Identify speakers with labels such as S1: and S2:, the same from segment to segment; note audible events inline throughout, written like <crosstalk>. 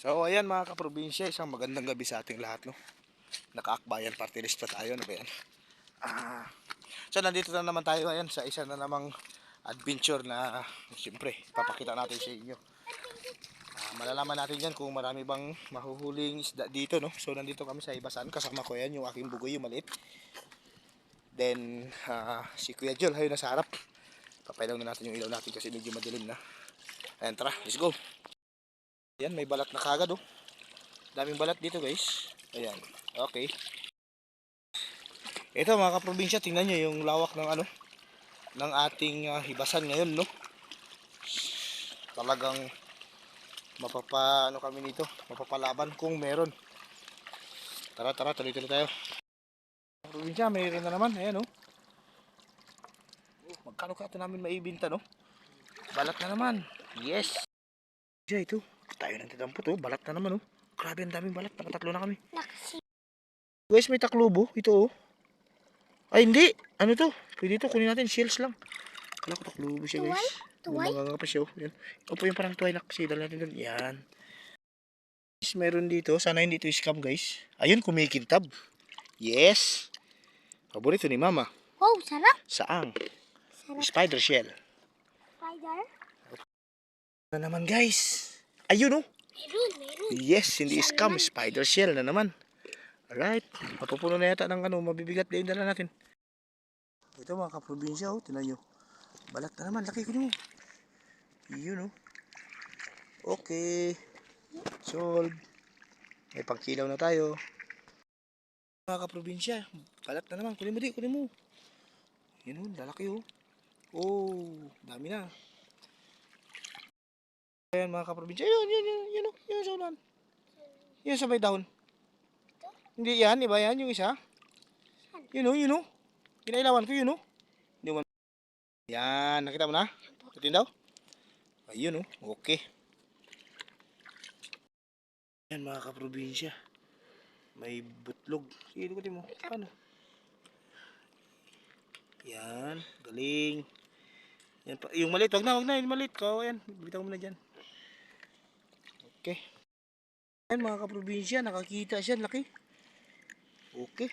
S1: So ayan mga kaprobinsya, isang magandang gabi sa ating lahat no. Nakaakbayan party list pa tayo, ano ba yan? Ah, so nandito na naman tayo ayan sa isa na namang adventure na siyempre papakita natin sa inyo. Ah, malalaman natin dyan kung marami bang mahuhuling isda dito no. So nandito kami sa Ibasan, kasama ko yan yung aking bugoy yung maliit. Then ah, si Kuya Jol, ayun nasa harap. Papailaw na natin yung ilaw natin kasi medyo madilim na. Ayan tara, let's go. Ayan, may balat na kagad oh. Daming balat dito guys. Ayan, okay. Ito mga kaprobinsya, tingnan nyo yung lawak ng ano, ng ating ah, hibasan ngayon no. Talagang mapapa, ano kami nito, mapapalaban kung meron. Tara, tara, tuloy-tuloy tayo. Probinsya, mayroon na naman, ayan oh. Oh, Magkano ka ito namin maibinta no? Balat na naman. Yes. Diya ito. Tayo ng titampot oh. Balat na naman oh. Grabe ang daming balat. Nakatatlo na kami.
S2: Naksi.
S1: Guys, may taklubo. Ito oh. Ay hindi. Ano to? Pwede ito. Kunin natin. Shells lang. Kala ko taklubo siya guys.
S2: Tuway?
S1: Mga pa siya oh. Yan. Ito po yung parang tuway na kasi. Dala natin doon. Yan. Guys, meron dito. Sana hindi ito scam guys. Ayun, kumikintab. Yes. Paborito ni mama.
S2: Wow, sarap.
S1: Saang.
S2: Sarap.
S1: Spider shell.
S2: Spider.
S1: Na naman guys. Ayun oh.
S2: Meron.
S1: Yes, hindi
S2: Shell
S1: scam,
S2: naman.
S1: spider shell na naman. Alright, mapupuno na yata ng ano, mabibigat din dala natin. Ito mga kaprobinsya, oh, tinan nyo. Balat na naman, laki ko nyo. Yun oh. Okay. Solve. May pangkilaw na tayo. Mga kaprobinsya, balat na naman. Kunin mo di, kunin mo. Yun oh, lalaki oh. Oh, dami na. Ayan mga kaprobinsya. Yun, yun, yun, yun, oh, yun sa. Yun sa may dahon. Hindi yan, iba yan, yung isa. Yun oh, yun oh. Kinailawan ko yun oh. Hindi mo. Yan, nakita mo na? Tutin daw? Ayun oh, okay. Yan mga kaprobinsya. May butlog. Sige, ikutin mo. Paano? Yan, galing. Yan. Yung maliit, wag na, wag na, yung maliit ko. Yan, bitaw mo na dyan. Okay. Ayan mga kaprobinsya, nakakita siya, laki. Okay.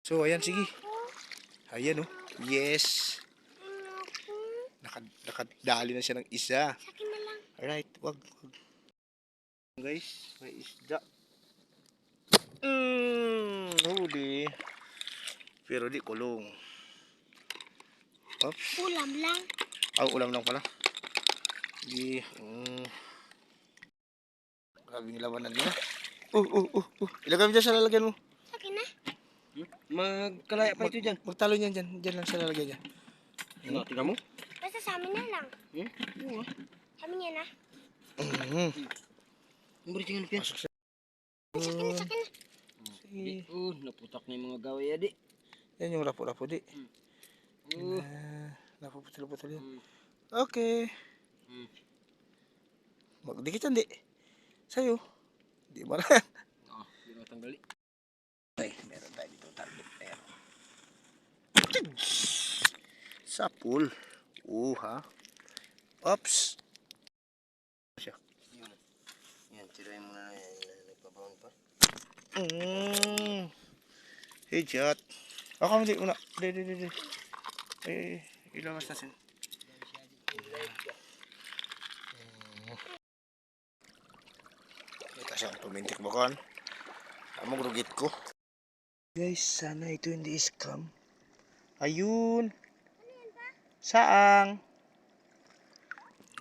S1: So, ayan, sige. Ayan, oh. Yes. Naka, nakadali na siya ng isa. Alright, wag, wag. Guys, may isda. Mmm, huli. Pero di kulong. Oops.
S2: Ulam lang.
S1: Ah, ulam lang pala. Di, mm. Grabing labanan nila. Uh, uh, uh, uh. Ilagay mo dyan sa lalagyan mo.
S2: Akin na.
S3: Magkalaya pa ito dyan.
S1: Magtalo niyan dyan. Dyan lang sa lalagyan dyan.
S3: Ano, tingnan mo?
S2: Basta sa amin na lang.
S3: Hmm? Oo ah.
S2: Sa amin yan ah.
S1: Mm-hmm.
S3: Ang tingnan
S1: sa...
S2: Akin na, sa akin na.
S1: Sige.
S3: Oh, naputak na yung mga gaway adi.
S1: Yan yung rapo-rapo di.
S3: Oh.
S1: Ah, napuputol-putol yan.
S3: Hmm.
S1: Okay.
S3: Hmm.
S1: Magdikit yan di. Sa'yo. Di mo <laughs> na.
S3: Ah, hindi na tanggali.
S1: Ay, meron tayo dito target. Meron. Sa pool. Uh, ha? Oops. Siya.
S3: Yan. Yan, tirayin mo na yan. Nagpabaon pa.
S1: Mm. Headshot. Ako hindi una. Di, di, di, di. Eh, ilawas na siyang tumintik mo kon. Amo grugit ko. Guys, sana ito hindi scam. Ayun. Saang?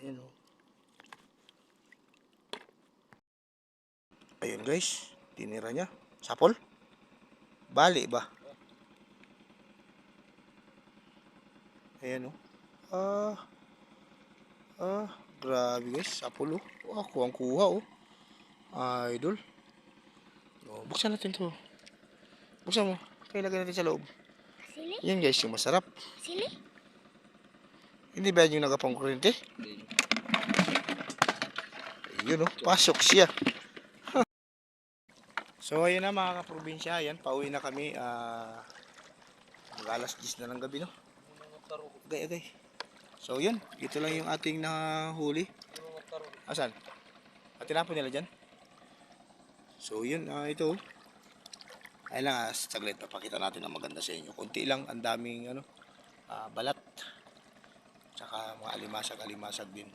S1: Ayun oh. Ayun guys, tinira niya. Sapol? Bali ba? Ayan oh. Ah. Ah, grabe guys, sapol oh. Wah, kuwang kuha oh. Idol. Oh, buksan natin to. Buksan mo. Kaya lagay natin sa loob.
S2: Sili?
S1: Yan guys, yung masarap.
S2: Sili?
S1: Hindi ba yan yung nagapang kurente? Ayun oh, pasok siya. so ayun na mga kaprobinsya, ayan, pauwi na kami. ah mag alas 10 na ng gabi no. Agay, agay. So yun, ito lang yung ating nahuli. Asan? At tinapon nila dyan. So yun, ah, ito. Ayun lang, ah, saglit, papakita natin ang maganda sa inyo. Kunti lang, ang daming ano, ah, balat. Tsaka mga alimasag-alimasag din.